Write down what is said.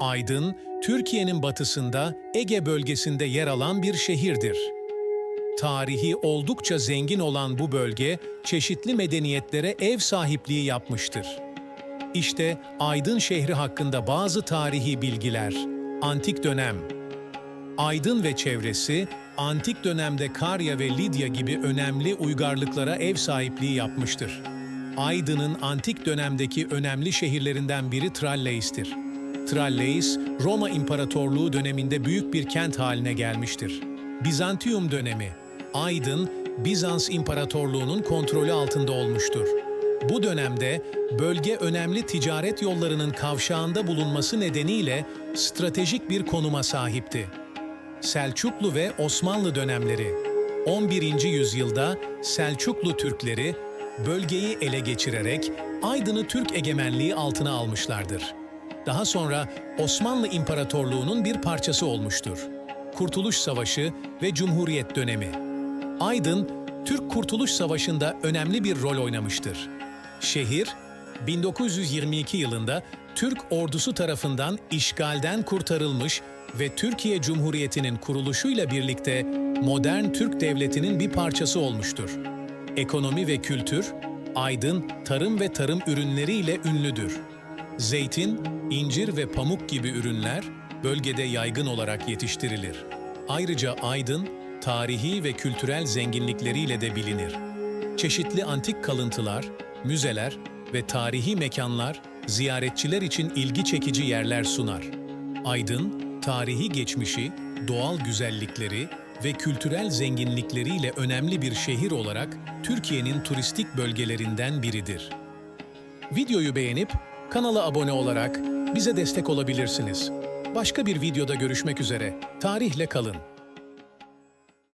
Aydın, Türkiye'nin batısında Ege bölgesinde yer alan bir şehirdir. Tarihi oldukça zengin olan bu bölge, çeşitli medeniyetlere ev sahipliği yapmıştır. İşte Aydın şehri hakkında bazı tarihi bilgiler. Antik dönem Aydın ve çevresi, antik dönemde Karya ve Lidya gibi önemli uygarlıklara ev sahipliği yapmıştır. Aydın'ın antik dönemdeki önemli şehirlerinden biri Tralleis'tir. Tralleis, Roma İmparatorluğu döneminde büyük bir kent haline gelmiştir. Bizantium dönemi, Aydın, Bizans İmparatorluğu'nun kontrolü altında olmuştur. Bu dönemde bölge önemli ticaret yollarının kavşağında bulunması nedeniyle stratejik bir konuma sahipti. Selçuklu ve Osmanlı dönemleri 11. yüzyılda Selçuklu Türkleri bölgeyi ele geçirerek Aydın'ı Türk egemenliği altına almışlardır. Daha sonra Osmanlı İmparatorluğu'nun bir parçası olmuştur. Kurtuluş Savaşı ve Cumhuriyet dönemi. Aydın, Türk Kurtuluş Savaşı'nda önemli bir rol oynamıştır. Şehir, 1922 yılında Türk ordusu tarafından işgalden kurtarılmış ve Türkiye Cumhuriyeti'nin kuruluşuyla birlikte modern Türk Devleti'nin bir parçası olmuştur. Ekonomi ve kültür, Aydın tarım ve tarım ürünleriyle ünlüdür. Zeytin, incir ve pamuk gibi ürünler bölgede yaygın olarak yetiştirilir. Ayrıca Aydın, tarihi ve kültürel zenginlikleriyle de bilinir. Çeşitli antik kalıntılar, müzeler ve tarihi mekanlar ziyaretçiler için ilgi çekici yerler sunar. Aydın, tarihi geçmişi, doğal güzellikleri ve kültürel zenginlikleriyle önemli bir şehir olarak Türkiye'nin turistik bölgelerinden biridir. Videoyu beğenip kanala abone olarak bize destek olabilirsiniz. Başka bir videoda görüşmek üzere. Tarihle kalın.